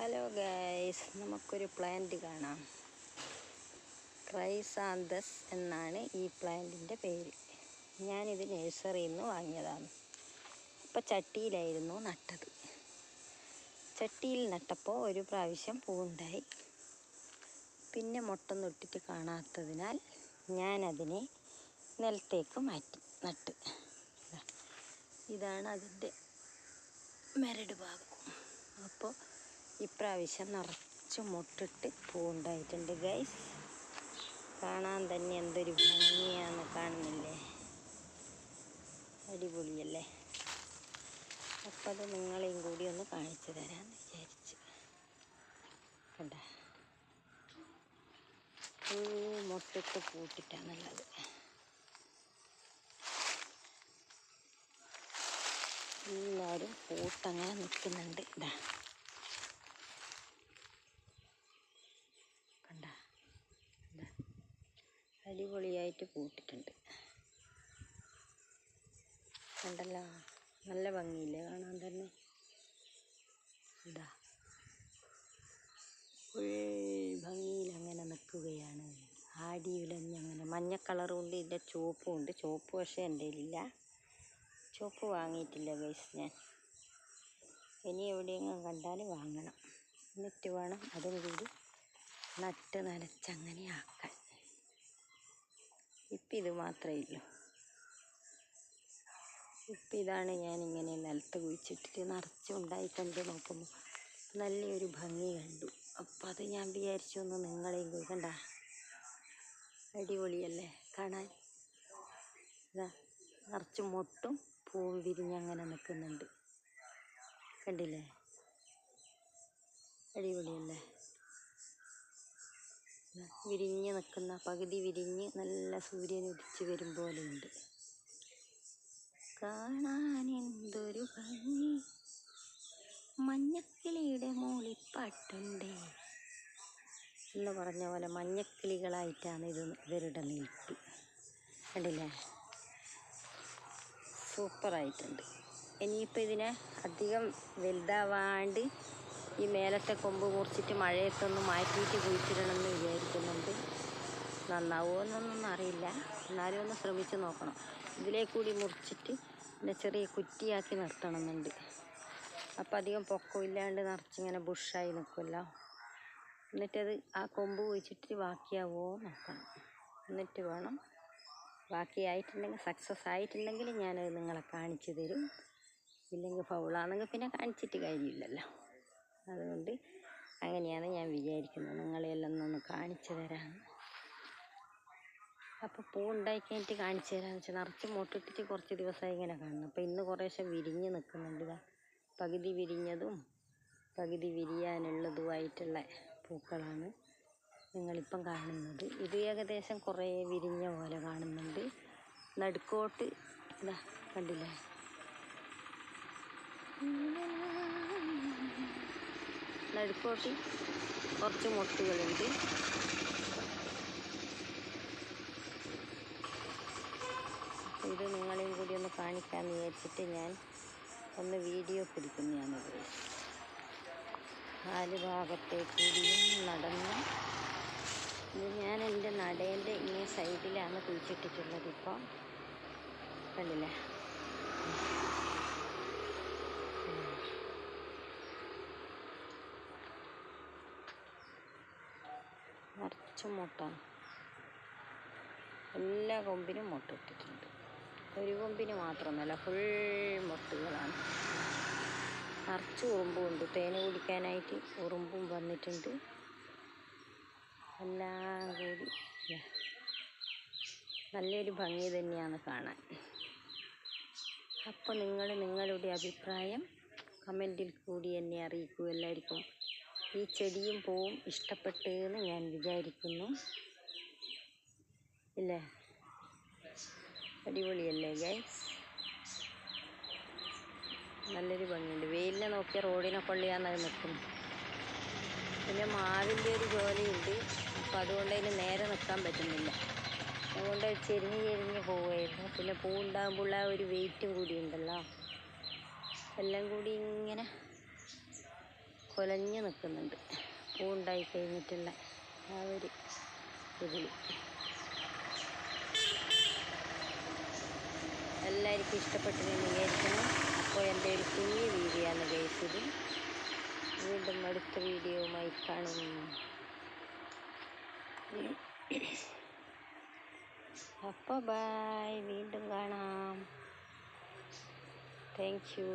Hello guys നമുക്കൊരു plant കാണാം. ക്രൈസാന്തസ് എന്നാണ് ഈ പ്ലാന്റിന്റെ പേര്. ഞാനിത് നഴ്സറിയിൽ നിന്ന് വാങ്ങിയതാണ്. അപ്പോൾ ചട്ടിയിലായിരുന്നു നട്ടത്. ചട്ടിയിൽ നട്ടപ്പോൾ ഒരു പ്രാവശ്യം പൂവുണ്ടായി. പിന്നെ മുട്ട നൊട്ടിട്ട് കാണാത്തതിനാൽ ഞാനതിനെ നിലത്തേക്ക് മാറ്റി നട്ട്. ഇതാ. ഇതാണ് അതിന്റെ മരട് ഭാഗം. അപ്പോൾ ഇപ്രാവശ്യം നിറച്ച് മുട്ടിട്ട് പൂവുണ്ടായിട്ടുണ്ട് ഗൈസ് കാണാൻ തന്നെ എന്തൊരു ഭംഗിയാണ് കാണുന്നില്ലേ? അടിപൊളിയല്ലേ? അപ്പം അത് നിങ്ങളെയും കൂടി ഒന്ന് കാണിച്ചു തരാമെന്ന് വിചാരിച്ചു. മുട്ടിട്ട് പൂട്ടിട്ടാണുള്ളത്. എല്ലാവരും പൂട്ടങ്ങനെ നിൽക്കുന്നുണ്ട്. ഇതാ കണ്ട ഇതാ അടിപൊളിയായിട്ട് പൂട്ടിട്ടുണ്ട്. കണ്ടല്ലോ? നല്ല ഭംഗിയില്ലേ കാണാൻ തന്നെ? എന്താ ഫുൾ ഭംഗിയിൽ അങ്ങനെ നിൽക്കുകയാണ്. ആടി ഉലഞ്ഞ് അങ്ങനെ മഞ്ഞ കളറും ഉണ്ട് ഇതിന്റെ ചുവപ്പും ഉണ്ട്. ചുവപ്പ് പക്ഷേ എന്റെ ഇല്ല ചുവപ്പ് വാങ്ങിയിട്ടില്ല ഗൈസ് ഞാൻ. ഇനി എവിടെയെങ്കിലും കണ്ടാൽ വാങ്ങണം. എന്നിട്ട് വേണം അതും കൂടി നട്ട് നനച്ചങ്ങനെ ആക്കാൻ. ഇപ്പം ഇത് മാത്രമേ ഉള്ളൂ ഇപ്പം ഇതാണ് ഞാനിങ്ങനെ നിലത്ത് കുഴിച്ചിട്ടിട്ട് നിറച്ചുണ്ടായി ഉണ്ടായിക്കൊണ്ട് നോക്കുമ്പോൾ നല്ലൊരു ഭംഗി കണ്ടു. അപ്പം അത് ഞാൻ വിചാരിച്ചു ഒന്ന് നിങ്ങളെയും കണ്ട. അടിപൊളിയല്ലേ? കാണാൻ. ഇതാ നിറച്ച് മൊട്ടും പൂവും വിരിഞ്ഞങ്ങനെ നിൽക്കുന്നുണ്ട്. കണ്ടില്ലേ? അടിപൊളിയല്ലേ? വിരിഞ്ഞ് നിൽക്കുന്ന പകുതി വിരിഞ്ഞ് നല്ല സൂര്യൻ ഉദിച്ചു വരും പോലെയുണ്ട്. കാണാൻ എന്തൊരു ഭംഗി. മഞ്ഞക്കിളിയുടെ മൂളിപ്പാട്ടുണ്ട്. എന്ന് പറഞ്ഞ പോലെ മഞ്ഞക്കിളികളായിട്ടാണ് ഇത് ഇവരുടെ നിൽപ്പ് കണ്ടില്ലേ? സൂപ്പറായിട്ടുണ്ട്. ഇനിയിപ്പോൾ ഇതിനെ അധികം വലുതാവാണ്ട് ഈ മേലത്തെ കൊമ്പ് മുറിച്ചിട്ട് മഴയത്തൊന്ന് മാറ്റിയിട്ട് കുഴിച്ചിടണമെന്ന് വിചാരിക്കുന്നുണ്ട്. നന്നാവുമോ എന്നൊന്നും അറിയില്ല. എന്നാലും ഒന്ന് ശ്രമിച്ച് നോക്കണം. ഇതിലേ കൂടി മുറിച്ചിട്ട് പിന്നെ ചെറിയ കുറ്റിയാക്കി നിർത്തണമെന്നുണ്ട്. അപ്പം അധികം പൊക്കം ഇല്ലാണ്ട് നിറച്ചിങ്ങനെ ബുഷായി നിൽക്കുമല്ലോ എന്നിട്ടത് ആ കൊമ്പ് കുഴിച്ചിട്ട് ബാക്കിയാവോ നോക്കണം. എന്നിട്ട് വേണം ബാക്കിയായിട്ടുണ്ടെങ്കിൽ സക്സസ് ആയിട്ടുണ്ടെങ്കിൽ ഞാനത് നിങ്ങളെ കാണിച്ചു തരും. ഇല്ലെങ്കിൽ ഫൗളാണെങ്കിൽ പിന്നെ കാണിച്ചിട്ട് കാര്യമില്ലല്ലോ. അതുകൊണ്ട് അങ്ങനെയാണ് ഞാൻ വിചാരിക്കുന്നത്. നിങ്ങളെല്ലാം ഒന്ന് കാണിച്ചു തരാം. അപ്പോൾ പൂ ഉണ്ടായി കഴിഞ്ഞിട്ട് കാണിച്ചു തരാമെന്ന് വെച്ചാൽ നിറച്ച് മുട്ടിട്ടിട്ട് കുറച്ച് ദിവസമായി ഇങ്ങനെ കാണുന്നു. അപ്പോൾ ഇന്ന് കുറേശ്ശെ വിരിഞ്ഞ് നിൽക്കുന്നുണ്ട് ഇതാ. പകുതി വിരിഞ്ഞതും പകുതി വിരിയാനുള്ളതുമായിട്ടുള്ള പൂക്കളാണ് നിങ്ങളിപ്പം കാണുന്നത്. ഇത് ഏകദേശം കുറേ വിരിഞ്ഞ പോലെ കാണുന്നുണ്ട്. നടുക്കോട്ട് ഇതാ കണ്ടില്ലേ? നടുക്കോട്ട് കുറച്ച് മുട്ടുകളുണ്ട്. ഇത് നിങ്ങളെയും കൂടി ഒന്ന് കാണിക്കാമെന്ന് വിചാരിച്ചിട്ട് ഞാൻ ഒന്ന് വീഡിയോ പിടിക്കുന്നതാണിത് നാല് ഭാഗത്തെ കൂടിയും നടന്ന് ഇത് ഞാൻ എന്റെ നടേന്റെ ഇങ്ങനെ സൈഡിലാണ് കുഴിച്ചിട്ടിട്ടുള്ളത് ഇപ്പോൾ കണ്ടില്ലേ? നിറച്ചും മുട്ട. എല്ലാ കൊമ്പിനും മുട്ട ഇട്ടിട്ടുണ്ട് ഒരു കൊമ്പിന് മാത്രമൊന്നുമല്ല ഫുൾ മുട്ടുകളാണ്. നിറച്ച് ഉറുമ്പും ഉണ്ട്. തേന് കുടിക്കാനായിട്ട് ഉറുമ്പും വന്നിട്ടുണ്ട്. എല്ലാം കൂടി. നല്ലൊരു ഭംഗി തന്നെയാണ് കാണാൻ. അപ്പോൾ നിങ്ങൾ നിങ്ങളുടെ അഭിപ്രായം കമന്റിൽ കൂടി എന്നെ അറിയിക്കൂ. എല്ലാവർക്കും ഈ ചെടിയും പൂവും ഇഷ്ടപ്പെട്ടു എന്ന് ഞാൻ വിചാരിക്കുന്നു. ഇല്ലേ? അടിപൊളിയല്ലേ ഗൈസ് നല്ലൊരു ഭംഗിയുണ്ട്. വെയിലിനെ നോക്കിയ റോഡിനെ കൊള്ളിയാന്നത് നിൽക്കുന്നു. പിന്നെ മാവിന്റെ ഒരു ജോലിയുണ്ട്. അപ്പോൾ അതുകൊണ്ട് അതിന് നേരെ നിൽക്കാൻ പറ്റുന്നില്ല. അതുകൊണ്ട് അത് ചെരിഞ്ഞ് ചെരിഞ്ഞ് പോവുമായിരുന്നു പിന്നെ പൂ ഉണ്ടാകുമ്പോൾ ആ ഒരു വെയിറ്റും കൂടി ഉണ്ടല്ലോ. എല്ലാം കൂടി ഇങ്ങനെ കൊലഞ്ഞ് നിൽക്കുന്നുണ്ട്. പൂണ്ടായി കഴിഞ്ഞിട്ടുള്ള ആ ഒരു ഇതിൽ എല്ലാവർക്കും ഇഷ്ടപ്പെട്ടിരുന്നു വിചാരിക്കുന്നു. അപ്പോൾ എന്റെ ഒരു കുഞ്ഞു വീഡിയോ ആണ് കഴിച്ചത് വീണ്ടും അടുത്ത വീഡിയോയുമായി കാണും. അപ്പോൾ ബായ് വീണ്ടും കാണാം. Thank you